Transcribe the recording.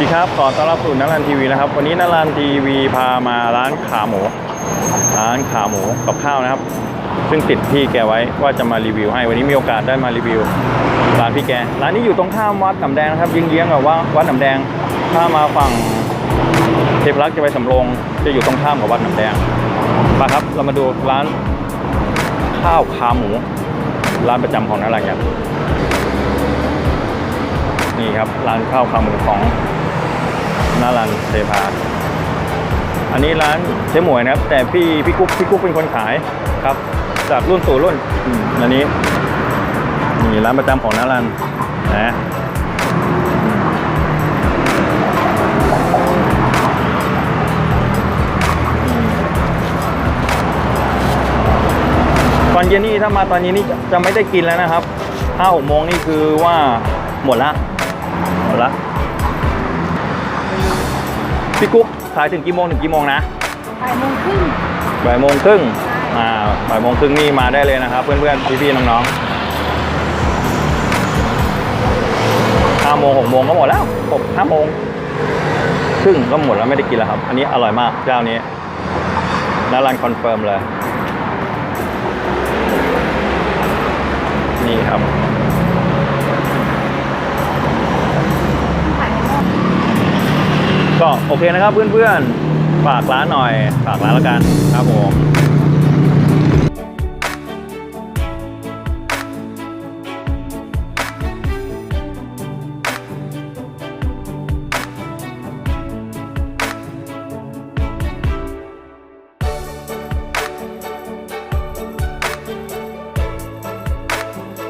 ดีครับขอต้อนรับสู่นักรันทีวีนะครับ วันนี้นักรันทีวีพามาร้านขาหมู ร้านขาหมูกับข้าวนะครับ ซึ่งติดพี่แกไว้ว่าจะมารีวิว ให้วันนี้มีโอกาสได้มารีวิวร้านพี่แก ร้านนี้อยู่ตรงข้ามวัดหนำแดงนะครับเยื้องๆกับว่าวัดหนำแดง ถ้ามาฝั่งเทพรักษ์จะไปสำโรงจะอยู่ตรงข้ามกับวัดหนำแดงมาครับเรามาดูร้านข้าวขาหมู ร้านประจำของนักรันครับนี่ครับร้านข้าวขาหมูของ นารันเทพา อันนี้ร้านเจ๊หมวยนะครับ แต่พี่พี่กุ๊กพี่กุ๊กเป็นคนขายครับ จากรุ่นสู่รุ่นอันนี้นี่ร้านประจำของนารันนะตอนเย็นนี่ถ้ามาตอนเย็นนี่จะจะไม่ได้กินแล้วนะครับห้าหกโมงนี่คือว่าหมดละหมดละ พี่กุ๊กขายถึงกี่โมงถึงกี่โมงนะบ่ายโมงครึ่งบ่ายโมงครึ่งอ่าบ่ายโมงครึ่งนี่มาได้เลยนะครับ เพื่อนๆพี่ๆน้องๆห้าโมงหกโมงก็หมดแล้วหกห้าโมงครึ่งก็หมดแล้วไม่ได้กินแล้วครับ อันนี้อร่อยมากเจ้านี้นารันคอนเฟิร์มเลย ก็โอเคนะครับเพื่อนๆ ฝากร้านหน่อย ฝากร้านแล้วกันครับผม